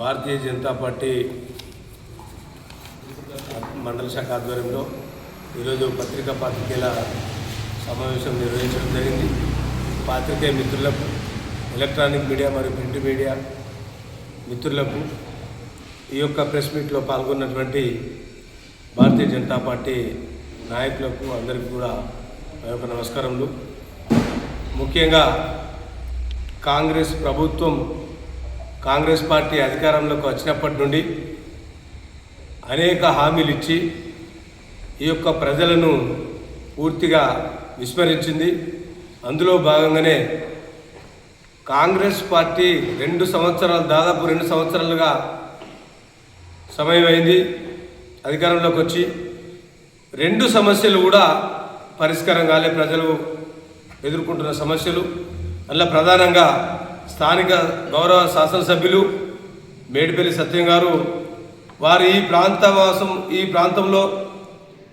భారతీయ Janata party మండల శాఖ ఆధ్వర్యంలో ఈరోజు పత్రికా పాత్రికేయుల సమావేశం నిర్వహించడం జరిగింది. పాత్రికేయ మిత్రులకు ఎలక్ట్రానిక్ మీడియా మరియు ప్రింట్ మీడియా మిత్రులకు ఈ యొక్క ప్రెస్ మీట్లో పాల్గొన్నటువంటి భారతీయ జనతా పార్టీ నాయకులకు అందరికీ కూడా నా యొక్క నమస్కారములు. ముఖ్యంగా కాంగ్రెస్ ప్రభుత్వం కాంగ్రెస్ పార్టీ అధికారంలోకి వచ్చినప్పటి నుండి అనేక హామీలు ఇచ్చి ఈ యొక్క ప్రజలను పూర్తిగా విస్మరించింది. అందులో భాగంగానే కాంగ్రెస్ పార్టీ రెండు సంవత్సరాలు దాదాపు రెండు సంవత్సరాలుగా సమయం అయింది అధికారంలోకి వచ్చి. రెండు సమస్యలు కూడా పరిష్కారం కాలే ప్రజలు ఎదుర్కొంటున్న సమస్యలు. అందులో ప్రధానంగా స్థానిక గౌరవ శాసనసభ్యులు మేడిపల్లి సత్యం గారు వారు ఈ ప్రాంతవాసం ఈ ప్రాంతంలో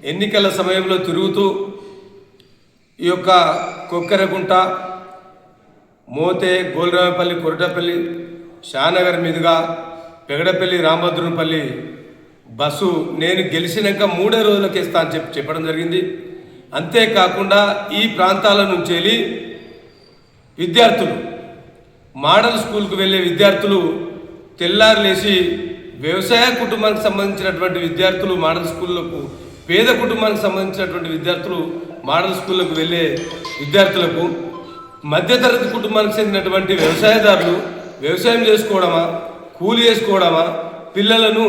ఎన్నికల సమయంలో తిరుగుతూ ఈ యొక్క కొక్కెరగుంట మోతే గోల్రామపల్లి కొరటపల్లి షానగర్ మీదుగా పెగడపల్లి రామభద్రునిపల్లి బస్సు నేను గెలిచినాక మూడే రోజులకు ఇస్తా అని చెప్పి చెప్పడం జరిగింది. అంతేకాకుండా ఈ ప్రాంతాల నుంచి వెళ్ళి విద్యార్థులు మోడల్ స్కూల్కు వెళ్ళే విద్యార్థులు తెల్లారులేసి వ్యవసాయ కుటుంబానికి సంబంధించినటువంటి విద్యార్థులు మోడల్ స్కూళ్ళకు పేద కుటుంబానికి సంబంధించినటువంటి విద్యార్థులు మోడల్ స్కూళ్ళకు వెళ్ళే విద్యార్థులకు మధ్యతరగతి కుటుంబానికి చెందినటువంటి వ్యవసాయదారులు వ్యవసాయం చేసుకోవడమా కూలి చేసుకోవడమా పిల్లలను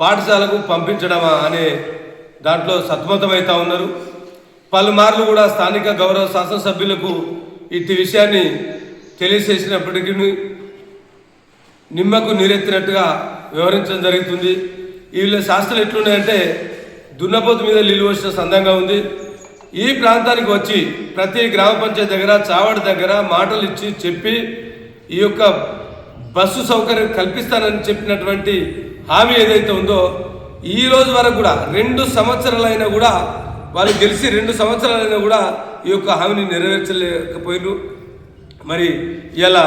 పాఠశాలకు పంపించడమా అనే దాంట్లో సతమతమవుతా ఉన్నారు. పలుమార్లు కూడా స్థానిక గౌరవ శాసనసభ్యులకు ఇట్టి విషయాన్ని తెలియజేసినప్పటికీ నిమ్మకు నీరెత్తినట్టుగా వివరించడం జరుగుతుంది. వీళ్ళ శాస్త్రాలు ఎట్లున్నాయంటే దున్నపోతు మీద నీళ్ళు వచ్చిన సందంగా ఉంది. ఈ ప్రాంతానికి వచ్చి ప్రతి గ్రామ పంచాయతీ దగ్గర చావడి దగ్గర మాటలు ఇచ్చి చెప్పి ఈ యొక్క బస్సు సౌకర్యం కల్పిస్తానని చెప్పినటువంటి హామీ ఏదైతే ఉందో ఈ రోజు వరకు కూడా రెండు సంవత్సరాలైనా కూడా వాళ్ళు గెలిచి రెండు సంవత్సరాలైనా కూడా ఈ యొక్క హామీని నెరవేర్చలేకపోయినారు మరి ఇలా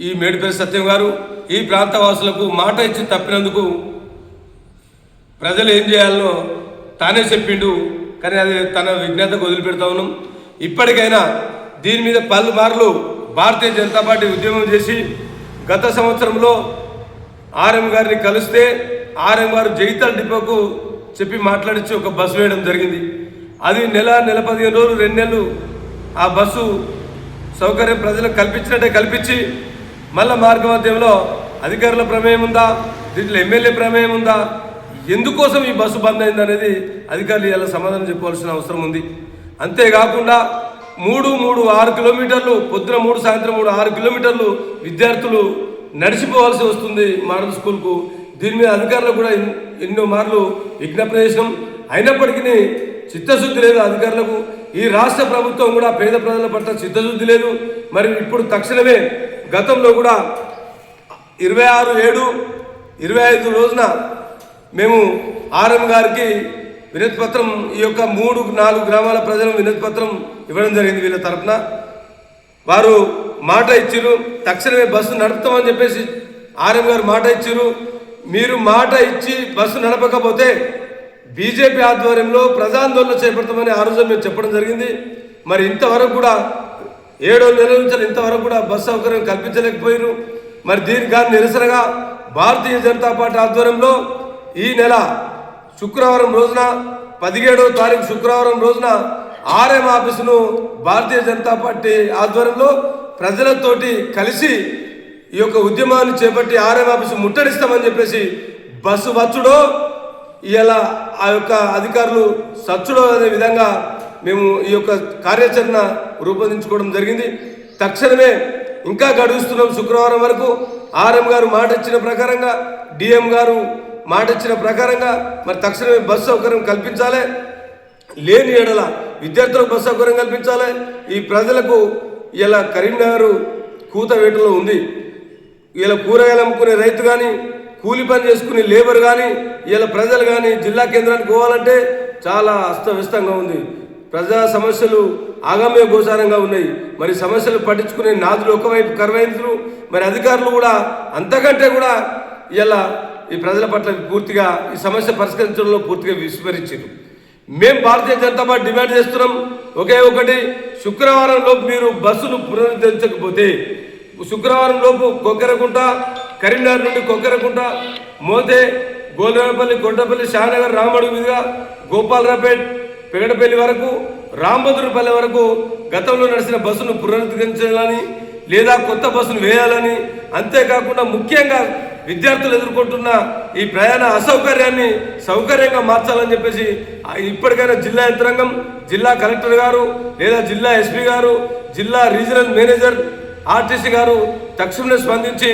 ఈ మేడిపల్లి సత్యం గారు ఈ ప్రాంత వాసులకు మాట ఇచ్చి తప్పినందుకు ప్రజలు ఏం చేయాలనో తానే చెప్పిండు. కానీ అది తన విజ్ఞతకు వదిలిపెడతా ఉన్నాం. ఇప్పటికైనా దీని మీద పలు మార్లు భారతీయ జనతా పార్టీ ఉద్యమం చేసి గత సంవత్సరంలో ఆర్ఎం గారిని కలిస్తే ఆర్ఎం గారు జగితాల డిపోకు చెప్పి మాట్లాడించి ఒక బస్సు వేయడం జరిగింది. అది నెల నెల పదిహేను రోజులు రెండు నెలలు ఆ బస్సు సౌకర్యం ప్రజలకు కల్పించినట్టే కల్పించి మళ్ళా మార్గ మధ్యంలో అధికారుల ప్రమేయం ఉందా? దీంట్లో ఎమ్మెల్యే ప్రమేయం ఉందా? ఎందుకోసం ఈ బస్సు బంద్ అయింది అనేది అధికారులు ఇలా సమాధానం చెప్పవలసిన అవసరం ఉంది. అంతేకాకుండా మూడు మూడు ఆరు కిలోమీటర్లు పొద్దున మూడు సాయంత్రం మూడు ఆరు కిలోమీటర్లు విద్యార్థులు నడిచిపోవాల్సి వస్తుంది మోడల్ స్కూల్కు. దీని మీద అధికారులు కూడా ఎన్నో మార్లు విజ్ఞప్తి చేసినాం. అయినప్పటికీ చిత్తశుద్ధి లేదు అధికారులకు. ఈ రాష్ట్ర ప్రభుత్వం కూడా పేద ప్రజల పట్ల చిత్తశుద్ధి లేదు. మరి ఇప్పుడు తక్షణమే గతంలో కూడా ఇరవై ఆరు ఏడు ఇరవై ఐదు రోజున మేము ఆర్ఎం గారికి వినతి పత్రం ఈ యొక్క మూడు నాలుగు గ్రామాల ప్రజలు వినతి పత్రం ఇవ్వడం జరిగింది వీళ్ళ తరఫున వారు మాట ఇచ్చారు తక్షణమే బస్సు నడుపుతామని చెప్పేసి ఆర్ఎం గారు మాట ఇచ్చారు మీరు మాట ఇచ్చి బస్సు నడపకపోతే బీజేపీ ఆధ్వర్యంలో ప్రజాందోళన చేపడతామని ఆ రోజు మేము చెప్పడం జరిగింది. మరి ఇంతవరకు కూడా ఏడో నెలల నుంచి ఇంతవరకు కూడా బస్సు సౌకర్యం కల్పించలేకపోయారు మరి దీనికి కానీ నిరసనగా భారతీయ జనతా పార్టీ ఆధ్వర్యంలో ఈ నెల శుక్రవారం రోజున పదిహేడవ తారీఖు శుక్రవారం రోజున ఆర్ఎం ఆఫీసును భారతీయ జనతా పార్టీ ఆధ్వర్యంలో ప్రజలతోటి కలిసి ఈ యొక్క ఉద్యమాన్ని చేపట్టి ఆర్ఎం ఆఫీసు ముట్టడిస్తామని చెప్పేసి బస్సు వచ్చుడో ఇలా ఆ యొక్క అధికారులు సచ్చుడు అనే విధంగా మేము ఈ యొక్క కార్యాచరణ రూపొందించుకోవడం జరిగింది. తక్షణమే ఇంకా గడుస్తున్నాం శుక్రవారం వరకు. ఆర్ఎం గారు మాట ఇచ్చిన ప్రకారంగా డిఎం గారు మాట ఇచ్చిన ప్రకారంగా మరి తక్షణమే బస్సు సౌకర్యం కల్పించాలి. లేని ఎడల విద్యార్థులకు బస్సు సౌకర్యం కల్పించాలి. ఈ ప్రజలకు ఇలా కరీంనగర్ కూతవేటలో ఉంది. ఇలా కూరగాయలు అమ్ముకునే రైతు కానీ కూలి పని చేసుకునే లేబర్ కానీ ఇలా ప్రజలు కానీ జిల్లా కేంద్రానికి పోవాలంటే చాలా అస్తవ్యస్తంగా ఉంది. ప్రజా సమస్యలు ఆగమ్య గోచారంగా ఉన్నాయి. మరి సమస్యలు పట్టించుకునే నాదులు ఒకవైపు కరువైందులు మరి అధికారులు కూడా అంతకంటే కూడా ఇలా ఈ ప్రజల పట్ల పూర్తిగా ఈ సమస్య పరిష్కరించడంలో పూర్తిగా విస్మరించారు. మేము భారతీయ జనతా పార్టీ డిమాండ్ చేస్తున్నాం. ఒకే ఒకటి శుక్రవారం లోపు మీరు బస్సును పునరుద్ధరించకపోతే శుక్రవారం లోపు కొక్కెరకుంట కరీంనగర్ నుండి కొక్కెరకుంట మోతే గోదావరిపల్లి కొండపల్లి షానగర్ రామడుగు మీదుగా గోపాలరాపేట్ పెగడపల్లి వరకు రాంబదురుపల్లి వరకు గతంలో నడిచిన బస్సును పునరుద్ధరించాలని లేదా కొత్త బస్సును వేయాలని అంతేకాకుండా ముఖ్యంగా విద్యార్థులు ఎదుర్కొంటున్న ఈ ప్రయాణ అసౌకర్యాన్ని సౌకర్యంగా మార్చాలని చెప్పేసి ఇప్పటికైనా జిల్లా యంత్రాంగం జిల్లా కలెక్టర్ గారు లేదా జిల్లా ఎస్పీ గారు జిల్లా రీజనల్ మేనేజర్ ఆర్టీసీ గారు తక్షణమే స్పందించి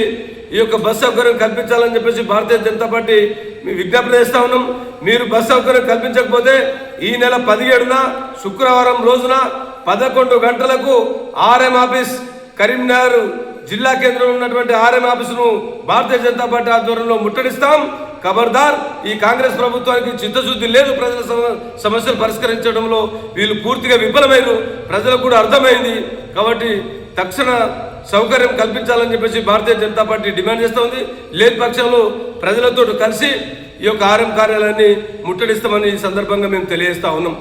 ఈ యొక్క బస్ సౌకర్యం కల్పించాలని చెప్పేసి భారతీయ జనతా పార్టీ మేము విజ్ఞప్తి చేస్తా ఉన్నాం. మీరు బస్ సౌకర్యం కల్పించకపోతే ఈ నెల పదిహేడున శుక్రవారం రోజున పదకొండు గంటలకు ఆర్ఎం ఆఫీస్ కరీంనగర్ జిల్లా కేంద్రంలో ఉన్నటువంటి ఆర్ఎం ఆఫీసును భారతీయ జనతా పార్టీ ఆధ్వర్యంలో ముట్టడిస్తాం. ఖబర్దార్ ఈ కాంగ్రెస్ ప్రభుత్వానికి చిత్తశుద్ధి లేదు. ప్రజల సమ- సమస్యలు పరిష్కరించడంలో వీళ్ళు పూర్తిగా విఫలమైన ప్రజలకు కూడా అర్థమైంది. కాబట్టి తక్షణ సౌకర్యం కల్పించాలని చెప్పేసి భారతీయ జనతా పార్టీ డిమాండ్ చేస్తోంది లేని పక్షంలో ప్రజలతో కలిసి ఈ యొక్క ఆర్ఎం కార్యాలయాన్ని ముట్టడిస్తామని ఈ సందర్భంగా మేము తెలియజేస్తా ఉన్నాం.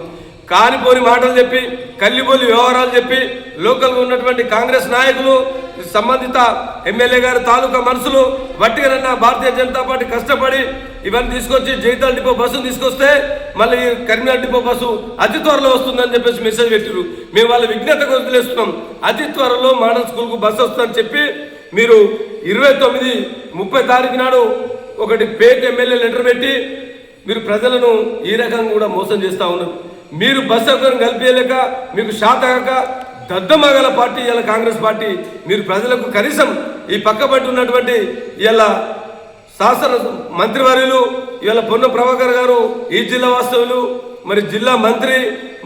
కానిపోని మాటలు చెప్పి కల్లిబోలి వ్యవహారాలు చెప్పి లోకల్గా ఉన్నటువంటి కాంగ్రెస్ నాయకులు సంబంధిత ఎమ్మెల్యే గారి తాలూకా మనుషులు వట్టిగానన్నా భారతీయ జనతా పార్టీ కష్టపడి ఇవన్నీ తీసుకొచ్చి జైతాల్ డిపో బస్సును తీసుకొస్తే మళ్ళీ కరీంనగర్ డిపో బస్సు అతి త్వరలో వస్తుందని చెప్పేసి మెసేజ్ పెట్టారు మేము వాళ్ళ విజ్ఞతకు వదిలేస్తున్నాం. అతి త్వరలో మోడల్ స్కూల్కు బస్సు వస్తుందని చెప్పి మీరు ఇరవై తొమ్మిది ముప్పై తారీఖు నాడు ఒకటి పేట్ ఎమ్మెల్యే లెటర్ పెట్టి మీరు ప్రజలను ఈ రకంగా కూడా మోసం చేస్తూ ఉన్నారు. మీరు బస్సు సౌకర్యం కల్పించలేక మీకు శాతగాక దద్దమగల పార్టీ ఇలా కాంగ్రెస్ పార్టీ మీరు ప్రజలకు కనీసం ఈ పక్కబడి ఉన్నటువంటి ఇలా శాసన మంత్రివర్యులు ఇవాళ పొన్న ప్రభాకర్ గారు ఈ జిల్లా వాస్తవులు మరి జిల్లా మంత్రి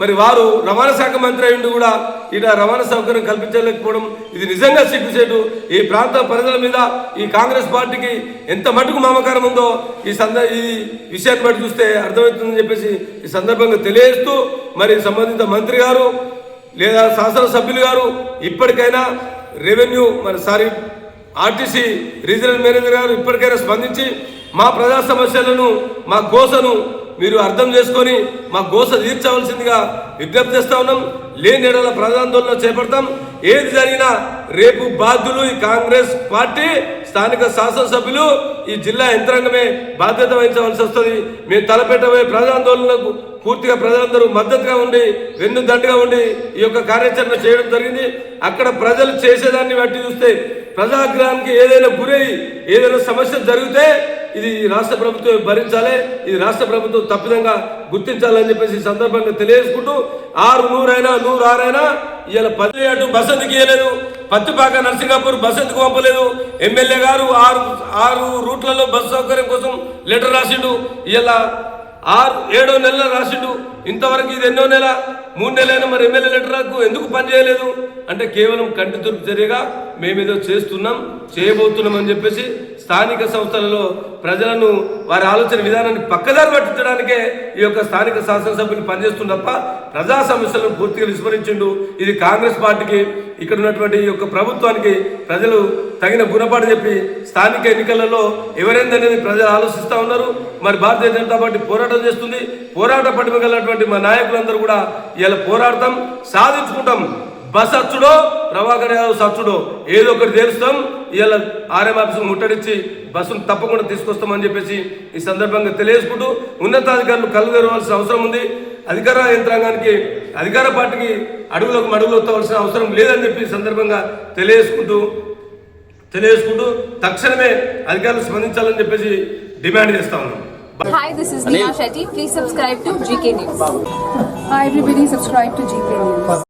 మరి వారు రవాణా శాఖ మంత్రి అయిండు కూడా ఇట రవాణా సౌకర్యం కల్పించలేకపోవడం ఇది నిజంగా సిగ్గుచేటు. ఈ ప్రాంత ప్రజల మీద ఈ కాంగ్రెస్ పార్టీకి ఎంత మటుకు మమకారం ఉందో ఈ సంద ఈ విషయాన్ని బట్టి చూస్తే అర్థమవుతుందని చెప్పేసి ఈ సందర్భంగా తెలియజేస్తూ మరి సంబంధిత మంత్రి గారు లేదా శాసనసభ్యులు గారు ఇప్పటికైనా రెవెన్యూ మరి సారీ ఆర్టీసీ రీజనల్ మేనేజర్ గారు ఇప్పటికైనా స్పందించి మా ప్రజా సమస్యలను మా గోసను మీరు అర్థం చేసుకొని మా గోస తీర్చవలసిందిగా విజ్ఞప్తి చేస్తా ఉన్నాం. లేని ఎడల ప్రజాందోళన చేపడతాం. ఏది జరిగినా రేపు బాధ్యులు ఈ కాంగ్రెస్ పార్టీ స్థానిక శాసనసభ్యులు ఈ జిల్లా యంత్రాంగమే బాధ్యత వహించవలసి వస్తుంది. మేము తలపెట్టబోయే ప్రజాందోళనకు పూర్తిగా ప్రజలందరూ మద్దతుగా ఉండి వెన్ను దండగా ఉండి ఈ యొక్క కార్యాచరణ చేయడం జరిగింది. అక్కడ ప్రజలు చేసేదాన్ని బట్టి చూస్తే ప్రజాగ్రహానికి ఏదైనా గురై ఏదైనా సమస్య జరిగితే ఇది రాష్ట్ర ప్రభుత్వం భరించాలి ఇది రాష్ట్ర ప్రభుత్వం తప్పిదంగా గుర్తించాలని చెప్పేసి సందర్భంగా తెలియజేసుకుంటూ ఆరు నూరైనా నూరు ఆరైనా ఇలా పది అటు బస్ ఎందుకు పత్తిపాక నర్సింగాపూర్ బస్ ఎందుకు పంపలేదు. ఎమ్మెల్యే గారు ఆరు ఆరు రూట్లలో బస్సు సౌకర్యం కోసం లెటర్ రాసిండు. ఇలా ఆరు ఏడో నెలలు రాసిండు. ఇంతవరకు ఇది ఎన్నో నెల మూడు నెలలైనా మరి ఎమ్మెల్యే లెటర్లకు ఎందుకు పనిచేయలేదు అంటే కేవలం కంటి తురుపు చర్యగా మేమేదో చేస్తున్నాం చేయబోతున్నాం అని చెప్పేసి స్థానిక సంస్థలలో ప్రజలను వారి ఆలోచన విధానాన్ని పక్కదారి పట్టించడానికే ఈ యొక్క స్థానిక శాసనసభ్యులు పనిచేస్తుంది తప్ప ప్రజా సమస్యలను పూర్తిగా విస్మరించిండు. ఇది కాంగ్రెస్ పార్టీకి ఇక్కడ ఉన్నటువంటి ఈ యొక్క ప్రభుత్వానికి ప్రజలు తగిన గుణపాటు చెప్పి స్థానిక ఎన్నికలలో ఎవరైందనేది ప్రజలు ఆలోచిస్తూ ఉన్నారు. మరి భారతీయ జనతా పార్టీ పోరాటం చేస్తుంది. పోరాట పటిమ ఉన్నటువంటి మా నాయకులందరూ కూడా ఇలా పోరాడతాం సాధించుకుంటాం. బస్ అచ్చుడో ప్రభాకర్ యాదవ్ సచ్చుడో ఏదో ఒకటి తెలుస్తాం. ఇలా ఆర్ఎం ఆఫీస్ ముట్టడిచ్చి బస్సును తప్పకుండా తీసుకొస్తామని చెప్పేసి ఈ సందర్భంగా తెలియజేసుకుంటూ ఉన్నతాధికారులు కళ్ళు తెరవాల్సిన అవసరం ఉంది. అధికార యంత్రాంగానికి అధికార పార్టీకి అడుగులకు మడుగులు ఎత్తవలసిన అవసరం లేదని చెప్పి సందర్భంగా తెలియజేసుకుంటూ తెలియజేసుకుంటూ తక్షణమే అధికారులు స్పందించాలని చెప్పేసి డిమాండ్ చేస్తా ఉన్నాం. Hi, this is Neha Shetty. Please subscribe to GK News. Hi everybody, subscribe to GK News.